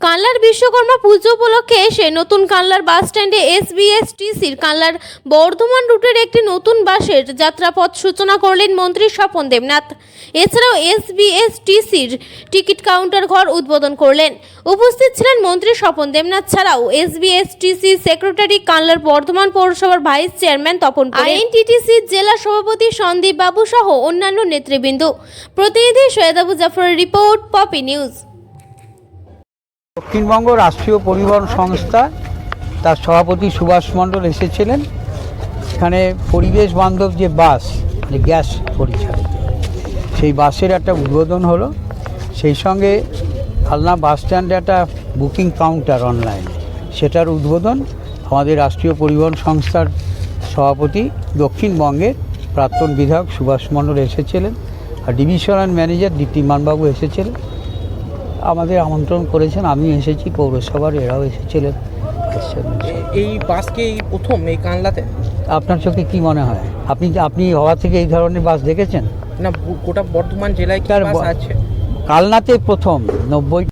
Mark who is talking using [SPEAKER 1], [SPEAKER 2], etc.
[SPEAKER 1] কানলার বিশ্বকর্মা পুজো উপলক্ষে এসে নতুন কানলার বাস স্ট্যান্ডে এসবিএসটিসির কানলার বর্ধমান রুটের একটি নতুন বাসের যাত্রাপথ সূচনা করলেন মন্ত্রী স্বপন দেবনাথ। এছাড়াও এসবিএসটিসির টিকিট কাউন্টার ঘর উদ্বোধন করলেন। উপস্থিত ছিলেন মন্ত্রী স্বপন দেবনাথ ছাড়াও এসবিএসটিসি সেক্রেটারি কানলার বর্ধমান পৌরসভার ভাইস চেয়ারম্যান তপন আইএনটিটিসি জেলা সভাপতি সন্দীপ বাবু সহ অন্যান্য নেতৃবৃন্দ। প্রতিনিধি সৈয়দ আবু জাফরের রিপোর্ট, পপি নিউজ।
[SPEAKER 2] দক্ষিণবঙ্গ রাষ্ট্রীয় পরিবহন সংস্থা, তার সভাপতি সুভাষ মণ্ডল এসেছিলেন। এখানে পরিবেশ বান্ধব যে বাস, যে গ্যাস পরিচালিত, সেই বাসের একটা উদ্বোধন হলো। সেই সঙ্গে খালনা বাস স্ট্যান্ডে একটা বুকিং কাউন্টার অনলাইন সেটার উদ্বোধন আমাদের রাষ্ট্রীয় পরিবহন সংস্থার সভাপতি দক্ষিণবঙ্গের প্রাক্তন বিধায়ক সুভাষ মণ্ডল এসেছিলেন। আর ডিভিশনাল ম্যানেজার দীপ্তিমানবাবু এসেছিলেন। আমাদের আমন্ত্রণ করেছেন। আমি এসেছি পৌরসভার এরাও এসেছিলেন।
[SPEAKER 3] এই বাস কি এই প্রথম এই কানলাতে?
[SPEAKER 2] আপনার চোখে কি মনে হয়? আপনি আপনি হওয়া থেকে এই ধরনের বাস দেখেছেন?
[SPEAKER 3] না গোটা বর্ধমান জেলায় কি বাস আছে?
[SPEAKER 2] কালনাতে প্রথম নব্বই